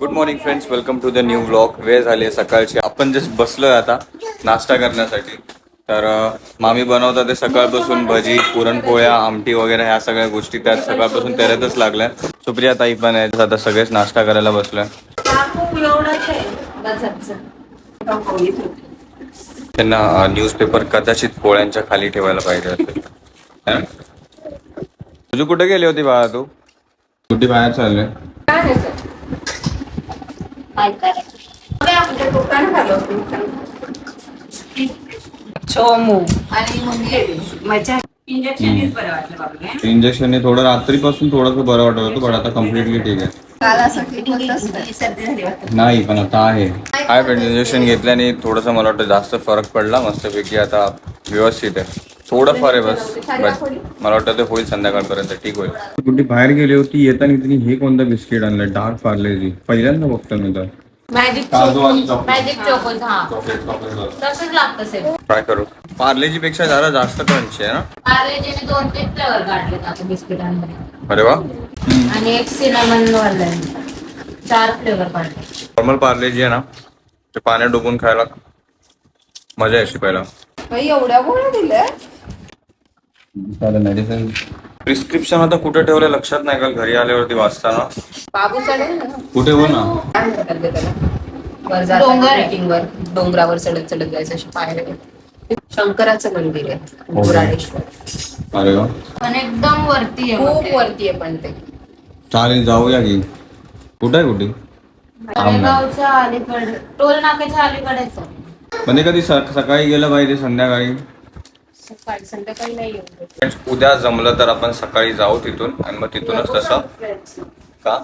Good morning friends welcome to the new blog वेळ झाली आहे सकाळची. आपण जस्ट बसलोय आता नाश्ता करण्यासाठी. तर मामी बनवतात ते सकाळपासून भजी पुरणपोळ्या आमटी वगैरे ह्या सगळ्या गोष्टी त्यात सकाळपासून तेऱ्यातच लागल्या. सुप्रिया ताई पण आहेत. आता सगळेच नाश्ता करायला बसलोय. त्यांना न्यूजपेपर कदाचित पोळ्यांच्या खाली ठेवायला पाहिजे है? तुझी कुठे गेली होती बाळा तू? कुठे बाहेर चालले चोमू. आणि मग मजा इंजेक्शन बरं वाटलं बाबा इंजेक्शन थोडं रात्रीपासून थोडंसं बरं वाटत होतं पण आता कम्प्लिटली ठीक आहे. काल असं सर्दी झाली वाटतं नाही पण आता आहे. काय फ्रेंड इंजेक्शन घेतल्याने थोडंसं मला वाटतं जास्त फरक पडला. मस्तपैकी आता व्यवस्थित आहे. थोडं फार आहे बस. बट मला वाटतं ते होईल संध्याकाळपर्यंत. ठीक होईल. कुठे बाहेर गेली होती येताना तिने हे कोणतं बिस्किट आणलं? डार्क पार्लेजी पहिल्यांदा बघतो मी तर. मॅजिक काजू आणि chocolate. मॅजिक चोकोज हा. तसंच लागतं सेम ट्राय करू. पार्लेजी पेक्षा जरा जास्त क्रंची आहे ना? अरे जेने दोन तीन फ्लेवर काढले आता बिस्किटांमध्ये अरे वा. आणि एक सिनेमन वाला. चार फ्लेवर काढले. नॉर्मल पार्लेजी आहे ना? ते पाण्यात डुबून खायला मजा यायची पहिला. एवढ्या गोळ्या दिल्या मेडिसिन प्रिस्क्रिप्शन आता कुठे ठेवलं लक्षात नाही का? घरी आल्यावरती वाचताना. बाबू चढेल ना कुठे हो ना? काय म्हणतात ग त्याला? वर डोंगर जाताना आहे. ट्रेकिंग वर डोंगरावर चढत चढत जायचं अशी पायऱ्या शंकराचं मंदिर आहे मुराडेश्वर अरे वा. पण एकदम वरती आहे खूप मोठे. वरती आहे पण ते. चालेल जाऊया की. कुठे आहे कुठे? तळेगावच्या अलीकडे टोल नाक्याच्या अलीकडेच आहे. म्हणजे कधी स- सकाळी गेलं पाहिजे संध्याकाळी. सकाळी संध्याकाळी नाही येऊ Friends, उद्या जमलं तर आपण सकाळी जाऊ तिथून आणि मग तिथूनच तसं का.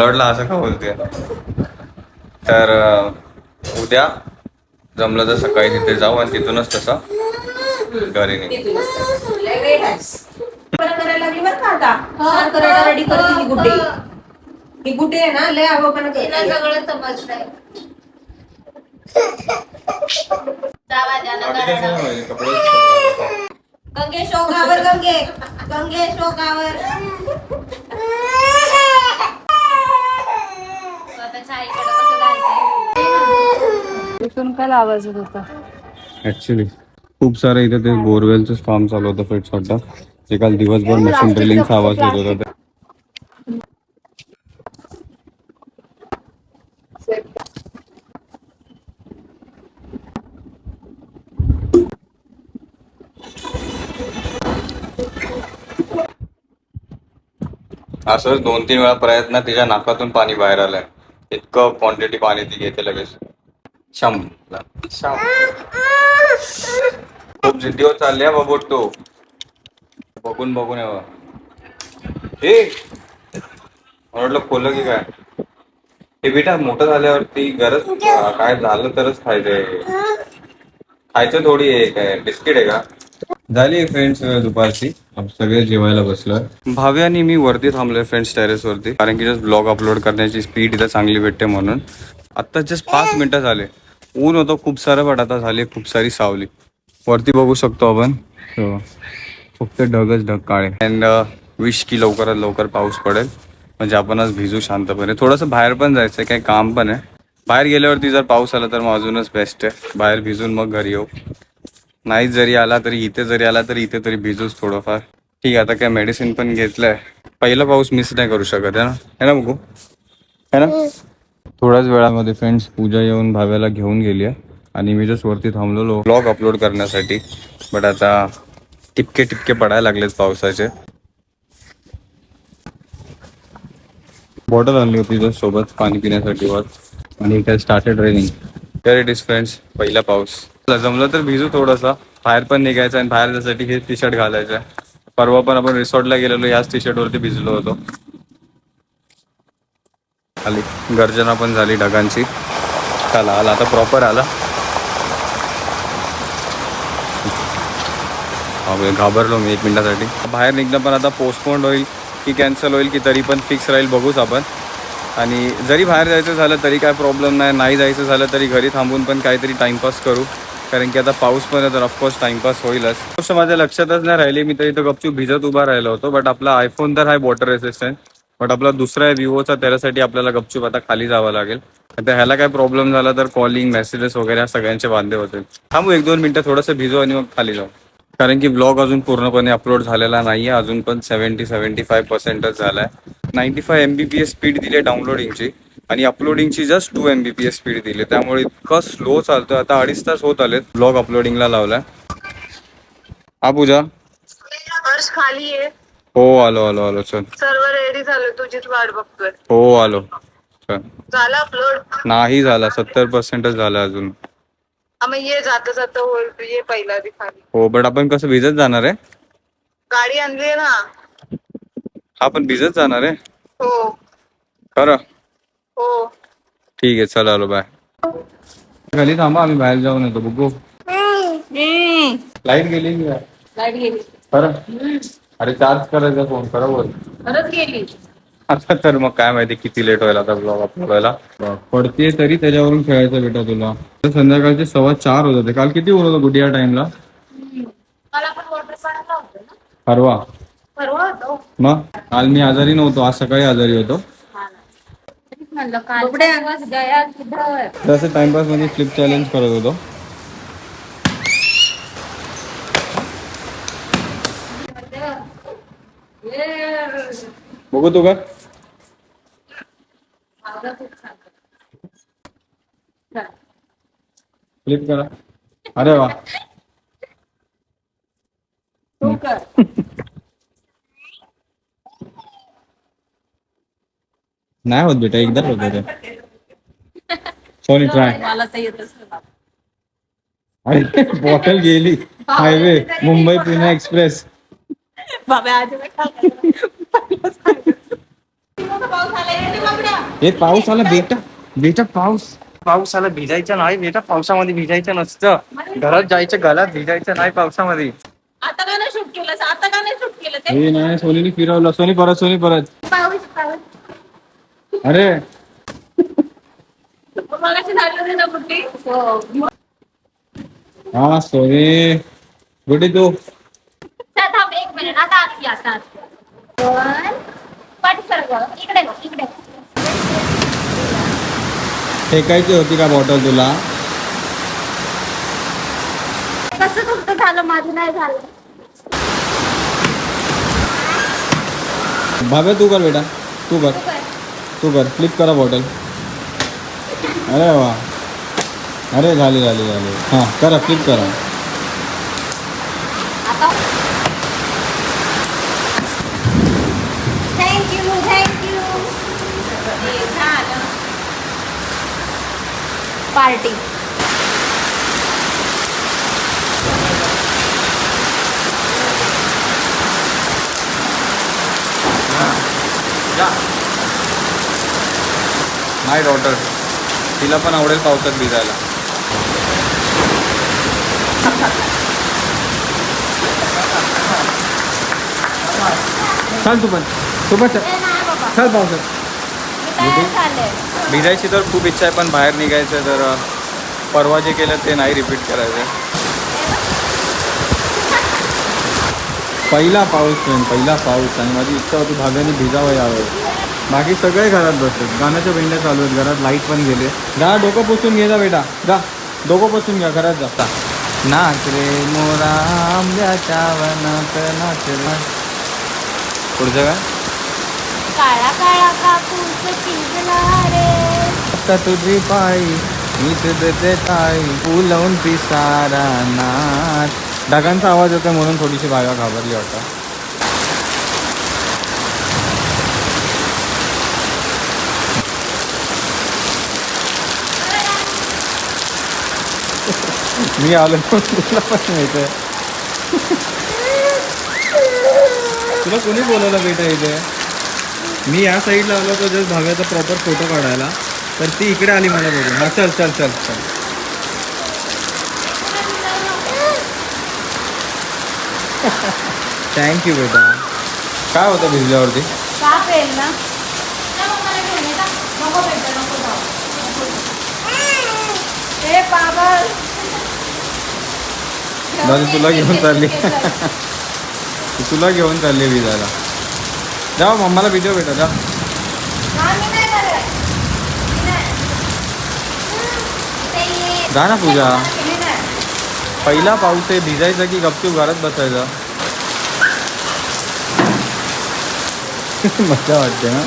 लढला असं का बोलते तर उद्या जमलं तर सकाळी तिथे जाऊ आणि तिथूनच तसं घरी आहे. ना लय आगोपणा सगळं समजलंय. गंगे शोकावर गंगे. गंगे शोकावर. स्वतःच्या आईकडे कसं जायचं इथून काय आवाज येत होता ऍक्च्युली खूप सारं इथे ते बोरवेलचं काम चालू होतं फिट वाटतं जे काल दिवसभर मशीन ड्रिलिंगचा आवाज येत होता. असंच दोन तीन वेळा प्रयत्न तिच्या नाकातून पाणी बाहेर आलंय. इतकं क्वांटिटी पाणी ती घेते लगेच. शम शम खूप जिद्दीवर चालली आहे बघू तो. बघून बघून यावं. हे! म्हटलं वाटलं खोलं की काय? हे बेटा मोठं झाल्यावरती गरज काय झालं तरच खायचंय खायचं थोडी आहे काय? बिस्किट आहे का? झाली फ्रेंड्स दुपारची. सगळे जेवायला बसलोय भाव्या आणि मी वरती थांबलोय फ्रेंड्स टेरेस वरती कारण की जस्ट ब्लॉग अपलोड करण्याची स्पीड इथं चांगली भेटते म्हणून. आता जस्ट पाच मिनिटं झाले. ऊन होतं खूप सारं पण आता झाली खूप सारी सावली. वरती बघू शकतो आपण. फक्त ढगच ढग काळे. अँड विश uh, की लवकरात लवकर पाऊस पडेल. म्हणजे आपण आज भिजू शांतपणे. थोडंसं बाहेर पण जायचं काही काम पण आहे. बाहेर गेल्यावरती जर पाऊस आला तर मग अजूनच बेस्ट आहे. बाहेर भिजून मग घरी येऊ. नाही जरी आला तरी इथे जरी आला तरी इथे तरी भिजूच थोडंफार. ठीक आहे आता काय मेडिसिन पण घेतलंय. पहिला पाऊस मिस नाही करू शकत आहे ना? है ना बघू? है ना? थोड्याच वेळामध्ये फ्रेंड्स पूजा येऊन भाव्याला घेऊन गेली आहे. आणि मी जस्ट वरती थांबलेलो ब्लॉग अपलोड करण्यासाठी. बट आता टिपके टिपके पडायला लागलेत पावसाचे. बॉटल आणली होती जस्ट सोबत पाणी पिण्यासाठी वर. आणि इथे स्टार्टेड रेनिंग तर इट इज फ्रेंड्स पहिला पाऊस. जमलं तर भिजू थोडासा. बाहेर पण निघायचं आणि बाहेर जाण्यासाठी हे टी शर्ट घालायचं. परवा पण आपण रिसॉर्टला गेलेलो याच टी शर्ट वरती भिजलो होतो. आली. गर्जना पण झाली ढगांची. चला आला. आता प्रॉपर आला. घाबरलो मी एक मिनिटासाठी. बाहेर निघणं पण आता पोस्टपोन होईल की कॅन्सल होईल की तरी पण फिक्स राहील बघूच आपण. आणि जरी बाहेर जायचं झालं तरी काय प्रॉब्लेम नाही नाही जायचं झालं तरी घरी थांबून पण काहीतरी टाइमपास करू. कारण की आता पाऊस पण आहे तर ऑफकोर्स टाइमपास होईलच. गोष्ट माझ्या लक्षातच नाही राहिली. मी तर इथं गपचूप भिजत उभा राहिलो होतो बट आपला आयफोन तर आहे वॉटर रेसिस्टंट बट आपला दुसरा आहे विवोचा त्याच्यासाठी आपल्याला गपचूप आता खाली जावं लागेल. आता ह्याला काय प्रॉब्लेम झाला तर कॉलिंग मेसेजेस वगैरे ह्या सगळ्यांचे वांदे होते थांबू एक दोन मिनटं थोडंसं भिजू आणि मग खाली जाऊ. कारण की ब्लॉग अजून पूर्णपणे अपलोड झालेला नाहीये अजून पण सेव्हन्टी सेव्हन्टी फाय पर्सेंटच झालाय. Ninety five M B P S speed दिली डाउनलोडिंगची आणि अपलोडिंगची just two M B P S speed दिली. त्यामुळे इतकं स्लो चालतोय. आता अडीच तास होत आलेत. ब्लॉग अपलोडिंगला लावलाय. हा पूजा खाली आहे. हो आलो आलो आलो. चल. सर्व रेडी झालं तुझीच वाट बघतोय. हो आलो. चल. झालं अपलोड नाही झाला. सत्तर पर्सेंटच झाला अजून. ये जाता जाता होईल तू ये पहिला आधी खाली. हो बट आपण कसं भिजत जाणार आहे? गाडी आणली ना. हा पण भिजत जाणार आहे? हो. खरं? हो. ठीक आहे चला आलो बाय खाली थांबा आम्ही बाहेर जाऊन येतो बघू. लाइट गेली की काय? लाइट गेली. खरं? अरे चार्ज करायचा फोन खरं बोल. खरंच गेली. आता तर मग काय माहिती किती लेट होईल आता ब्लॉग अपलोडायला पडते तरी त्याच्यावरून खेळायचं बेटा तुला. तर संध्याकाळचे सव्वा चार होत होते. काल किती होत होतं या टाइमला मला पण वॉटर पाडायला होतं ना. परवा. परवा होतो. मग? काल मी आजारी नव्हतो आज सकाळी आजारी होतो. म्हणलं काल दिवस गया कुठं तसं टाइमपास मध्ये फ्लिप चॅलेंज करत होतो बघू तू। का फ्लिप करा। अरे वा नाही होत बेटा एकदाच होत सॉरी ट्राय. मला तर येतच नाही. अरे बॉटल गेली. Highway Mumbai Pune express. हे पाऊस आला बेटा. बेटा पाऊस. पाऊस आला भिजायचं नाही बेटा. पावसामध्ये भिजायचं नसतं. घरात जायचं घरात भिजायचं नाही पावसामध्ये. आता का नाही शूट केलं आता का नाही शूट केलं ते? हे नाही सोनीने फिरवलं. सोनी परत सोनी परत. पाऊस पाऊस. अरे. कुठे? हा. सोनी गुडी तू. थांब एक मिनिट आता आत या, आता आत या. पण पाठी सरक बघ. इकडे बघ, इकडे बघ. फेकायची होती का बॉटल तुला? कसं तुमचं झालं? माझं नाही झालं. भाव्या तू कर बेटा. तू कर. तू कर फ्लिप करा बॉटल अरे वा अरे झाली झाली झाली. हाँ करा फ्लिप करा. पार्टी माय डॉटर तिला पण आवडेल पावसात भिजायला. चाल तू पण. तू पण चल. चल पावसात. भिजायची तर खूप इच्छा आहे पण बाहेर निघायचं तर परवा जे केलं ते नाही रिपीट करायचं. पहिला पाऊस पहिला पाऊस आणि माझी इच्छा होती भाव्याने भिजावं यावं बाकी सगळे घरात बसले. गाण्याच्या भेंड्या चालू आहेत घरात लाइट पण गेले. जा डोकं पुसून घे जा बेटा. जा डोकं पुसून घ्या घरात जा. नाच रे मोरा आंब्याच्या वनात नाच रे. पुढचं काय? काळा काळा कापूस चिंचला रे आता तुझी पायी मी तुझे ताई. फुलवून पिसारा नाच. ढगांचा आवाज येतो म्हणून थोडीशी बागा घाबरली वाटतं. मी आलो तुला पण माहिती तुला कोणी बोलवलं बेटा इथे? मी या साईडला आलो होतो जस्ट भाव्याचा प्रॉपर फोटो काढायला. तर ती इकडे आली मला बघून. हा चल चल चल चल. थँक्यू बेटा. काय होतं भिजल्यावरती? ना? ए बाबा दादी तुला घेऊन चालली. तुला घेऊन चालली भिजायला जा मम्माला व्हिडिओ भेटा जा. जा ना पूजा. पहिला पाऊस आहे भिजायचा की गपचूप घरात बसायचा? मजा वाटते ना?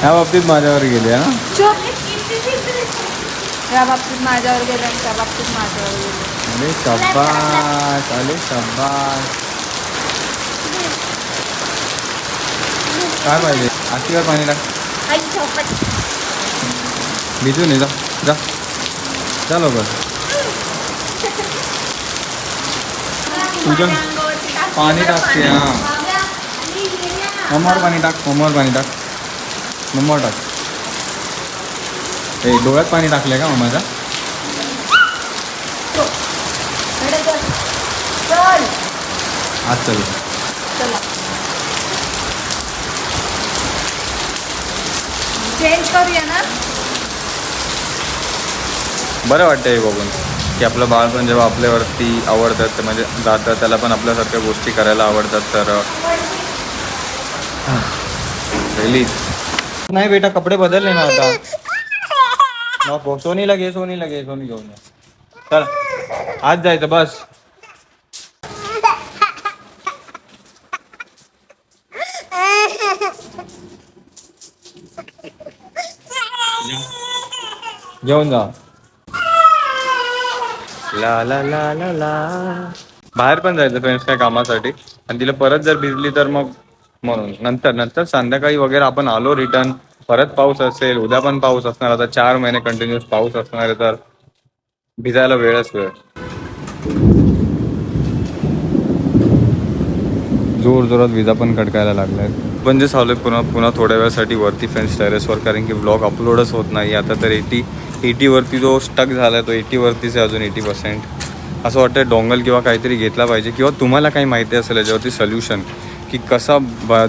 ह्या बाबतीत माझ्यावर गेली हा? या बाबतीत माझ्यावर गेलं आणि त्या बाबतीत माझ्यावर गेलं. अरे अरे काय पाहिजे? आशीवर पाणी टाक. आई. भिजू नये जा जा. जा लवकर. पाणी टाकते हा. मम्मावर पाणी टाक मम्मावर पाणी टाक. मम्मावर टाक. ए डोळ्यात पाणी टाकलंय का चल. चल. आज चल. चेंज करूया ना? बरं वाटतं हे बघून की आपलं बाळ पण जेव्हा आपल्यावरती आवडतात म्हणजे जातं त्याला पण आपल्यासारख्या गोष्टी करायला आवडतात तर रिलीज नाही बेटा कपडे बदलले ना आता. नको सोनीला घे सोनीला घे सोनी घेऊन ये. चल. आज जायचं बस. घेऊन जा. ला ला ला ला ला. बाहेर पण जायचं फ्रेंड्स काय कामासाठी. आणि तिला परत जर भिजली तर मग म्हणून. नंतर नंतर संध्याकाळी वगैरे आपण आलो रिटर्न परत पाऊस असेल उद्या पण पाऊस असणार आता चार महिने कंटिन्युअस पाऊस असणार आहे तर भिजायला वेळच वेळ. जोर जोरात विजा पण कडकायला लागलाय. पण जे आहे पुन्हा पुन्हा थोड्या वेळासाठी वरती फ्रेंड्स टेरेसवर कारण की ब्लॉग अपलोडच होत नाही. आता तर एटी एटीवरती जो स्टक झाला आहे तो एटीवरतीच आहे अजून एटी पर्सेंट असं वाटतं डोंगल किंवा काहीतरी घेतला पाहिजे किंवा तुम्हाला काही माहिती असेल याच्यावरती सोल्युशन की कसा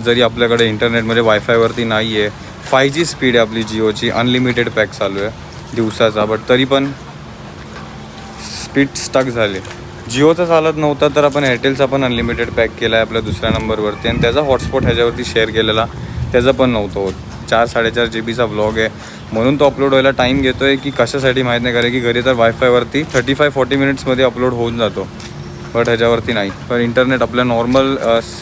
जरी आपल्याकडे इंटरनेट म्हणजे वायफायवरती नाही आहे फाय जी स्पीड आहे आपली जिओची. अनलिमिटेड पॅक चालू आहे. दिवसाचा बट तरी पण स्पीड स्टक झाले. जिओचा चालत नव्हता तर आपण एअरटेलचा पण अनलिमिटेड पॅक केला आहे आपल्या दुसऱ्या नंबरवरती आणि त्याचा हॉटस्पॉट ह्याच्यावरती शेअर केलेला त्याचा पण नव्हतं होत. चार साडेचार जी बीचा ब्लॉग आहे. म्हणून तो अपलोड व्हायला टाईम घेतो आहे की कशासाठी माहीत नाही कारण की घरी तर वायफायवरती थर्टी फाय फोर्टी मिनिट्समध्ये अपलोड होऊन जातो. बट ह्याच्यावरती नाही. पण इंटरनेट आपल्या नॉर्मल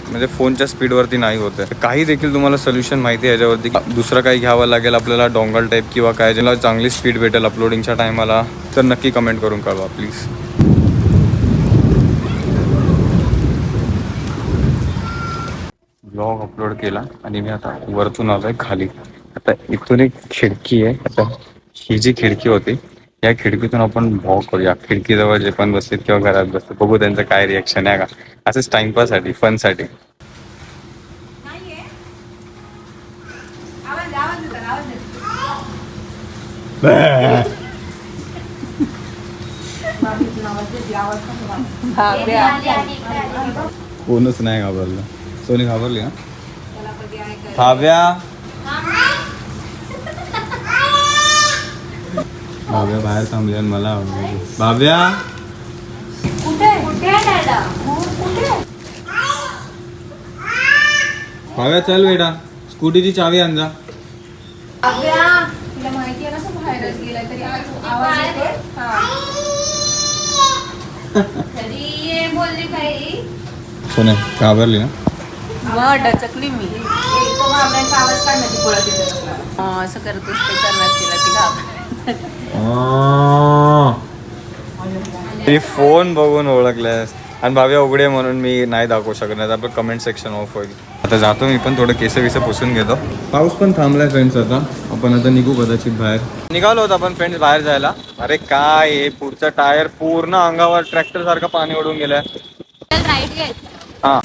म्हणजे फोनच्या स्पीडवरती नाही होतं तर काही देखील तुम्हाला सोल्युशन माहिती आहे ह्याच्यावरती दुसरं काही घ्यावं लागेल आपल्याला डोंगल टाईप किंवा काय ज्याला चांगली स्पीड भेटेल अपलोडिंगच्या टायमाला तर नक्की कमेंट करून कळवा प्लीज ब्लॉग अपलोड केला आणि मी आता वरतून आलोय खाली. आता इथून एक खिडकी आहे. आता ही जी खिडकी होती या खिडकीतून आपण वॉक करूया. खिडकीजवळ जे पण बसतील किंवा घरात बसतील बघू त्यांचं काय रिएक्शन आहे. का असंच टाइमपाससाठी फनसाठी. कोणच नाही घाबरलं. सोनी घाबरली ना भाव्या बाहेर थांबली आणि मला आवडली. भाव्या भाव्या चल बेटा स्कूटीची चावी आण जा. अभ्या तिला माहिती आहे ना तो बाहेरच गेलाय तरी आज आवाज येतोय? हा. तरी ये बोलली काही सोने घाबरली ना? मग डचकली मी. आवाज ती पळत हा, असं करतोस ते करण्यात तिला ती घाबर मी फोन बघून ओळखल्यास. आणि भाव्या उघडे म्हणून मी नाही दाखवू शकत नाही आपलं कमेंट सेक्शन ऑफ होईल. आता जातो मी पण थोडं केस विस पुसून घेतो. पाऊस पण थांबलाय फ्रेंड्स आता. आपण आता निघू कदाचित बाहेर. निघालो होतो आपण फ्रेंड्स बाहेर जायला. अरे काय हे पुढचा टायर पूर्ण अंगावर ट्रॅक्टर सारखं पाणी ओढून गेलंय. हा.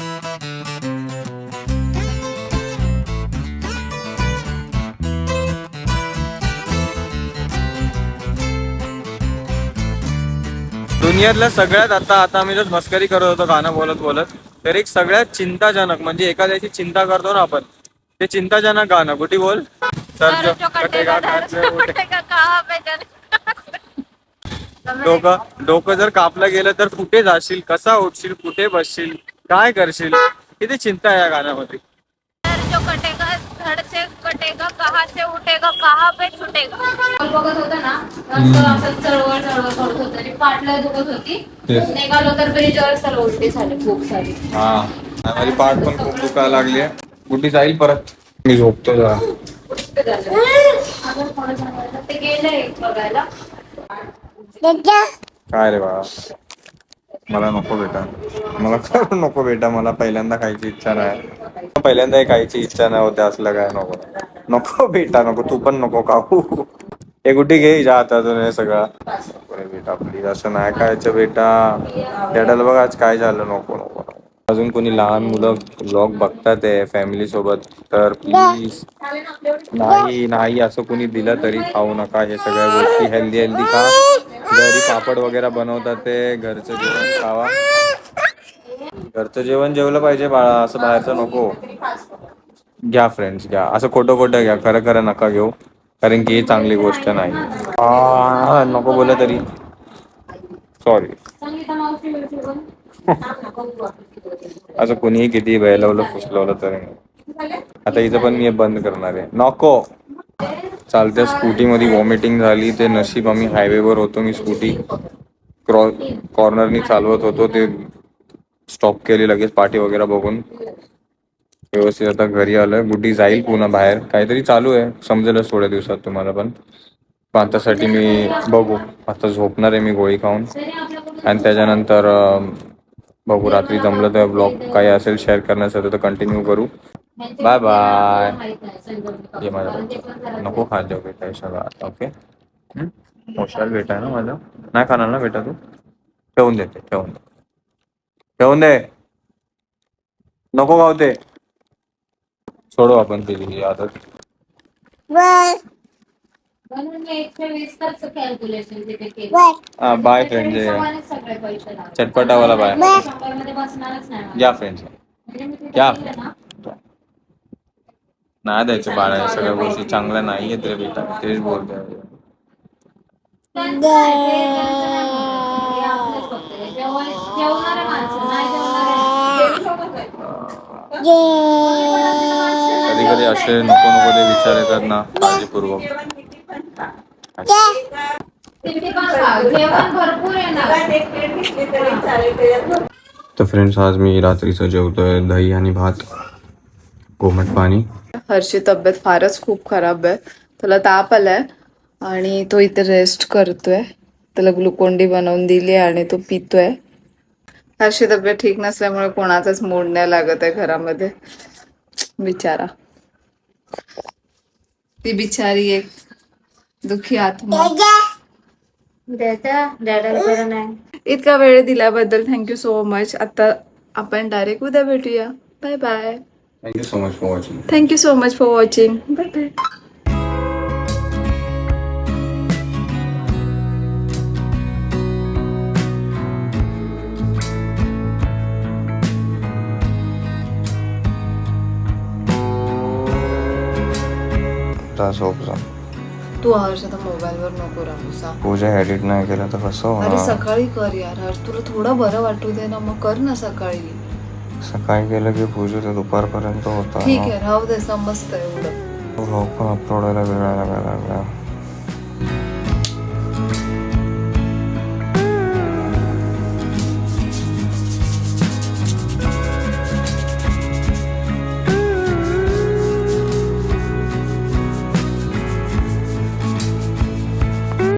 दुनियातल्या सगळ्यात आता आता आम्ही जर मस्करी करत होतो गाणं बोलत बोलत तर एक सगळ्यात चिंताजनक म्हणजे एखाद्याची चिंता करतो ना आपण ते चिंताजनक गाणं. कुठे बोल. सर? डोकं डोकं जर कापलं गेलं तर कुठे जाशील कसा उठशील कुठे बसशील काय करशील किती चिंता आहे या गाण्यामध्ये. धड से कटेगा कहाँ से उठेगा कहाँ पे छुटेगा बघत होता ना असं असं चळवळ चळवळ करत होतं आणि पाठला दुखत होती. तेच. निघालो तर ब्रिजवर सर्व उलटी झाली खूप सारी. हा. आणि माझी पाठ पण खूप दुखायला लागली आहे. गुड्डी जाईल परत. मी झोपतो जरा. अजून ते गेलंय बघायला. काय रे बाळा? मला नको बेटा. मला खरं नको बेटा मला पहिल्यांदा खायची इच्छा नाही पहिल्यांदा खायची इच्छा नाही होत्या असलं काय नको. नको बेटा नको तू पण नको खाऊ. हे कुठे घे जा हातातून हे सगळं. बेटा प्लीज असं नाही खायचं बेटा. डॅडाला बघ आज काय झालं नको नको. अजून कोणी लहान मुलं ब्लॉग बघतात आहे फॅमिली सोबत तर प्लीज नाही नाही असं कोणी दिलं तरी खाऊ नका. हे सगळ्या गोष्टी हेल्दी हेल्दी खा. घरी पापड वगैरे बनवतात ते घरचं जेवण खावा. घरचं जेवण जेवलं पाहिजे बाळा असं बाहेरचं नको. घ्या फ्रेंड्स घ्या. असं खोटं खोटं घ्या. खरं खरं नका घेऊ. कारण की ही चांगली गोष्ट नाही. नको बोललं तरी. सॉरी किती असं कोणीही किती बैलवलं फुसलवलं तरी. आता इथं पण मी बंद करणार आहे. नको. चालत्या स्कूटीमध्ये वॉमिटिंग झाली ते नशीब आम्ही हायवेवर होतो मी स्कूटी क्रॉस कॉर्नरनी चालवत होतो ते स्टॉप केली लगेच पाठी वगैरे बघून. व्यवस्थित आता घरी आलं गुड्डी जाईल पुन्हा बाहेर. काहीतरी चालू आहे समजेलच थोड्या दिवसात तुम्हाला पण. पण आतासाठी मी बघू. आता झोपणार आहे मी गोळी खाऊन. आणि त्याच्यानंतर बघू रात्री जमलं तर ब्लॉग काही असेल शेअर करण्यासाठी तर कंटिन्यू करू. बाय बाय ये माझा नको खात जाऊ बेटा सगळं आता ओके हम्म? हुशार बेटा आहे ना माझा? नाही खाणार ना बेटा तू? ठेवून देते ठेवून दे. ठेवून दे. नको खाऊ ते. सोडू आपण ती ही आदत म्हणून मी एकशे वीस तास कॅल्क्युलेशन तिथे केलं. हा बाय फ्रेंड सगळे पैसे लागले. चटपटावाला बाय बसणारच नाही मला. या फ्रेंड्स म्हणजे मी तिथे या. ना, नाही द्यायचं बाळा या सगळ्या गोष्टी चांगल्या नाही आहेत रे बेटा. तेच बोलतोय. त्यांचं काय, ते त्यांचं नाही म्हणत. हे आपलंच फक्त आहे. जेवण- जेवणारे माणसं, नाही जेवणारे. कधी कधी असे नको नको ते विचार येतात ना काळजीपूर्वक. जेवण तर फ्रेंड्स आज मी रात्रीचं जेवतोय दही आणि भात कोमट पाणी. हर्षी तब्येत फारच खूप खराब आहे. त्याला ताप आलाय आणि तो इथे रेस्ट करतोय. त्याला ग्लुकोन डी बनवून दिली आहे आणि तो पितोय. हर्षी तब्येत ठीक नसल्यामुळे कोणाचाच मूड नाही लागत आहे घरामध्ये. बिचारा ती बिचारी एक दुखी आत्मा। इतका वेळ दिल्याबद्दल थँक्यू सो मच आता आपण डायरेक्ट उद्या भेटूया. Bye bye thank you so much for watching Thank you so much for watching. Bye bye. झोप जा तू हर्ष आता मोबाईलवर नको राहू सा. पूजा एडिट नाही केलं तर कसं अरे होणार सकाळी कर यार हर्ष तुला थोडं बरं वाटू दे ना मग कर ना सकाळी. सकाळी केलं की पूजा तर दुपारपर्यंत होता ठीक आहे राहू दे समजतं एवढं. लवकर अपलोड व्हायला वेळ लागायला लागला.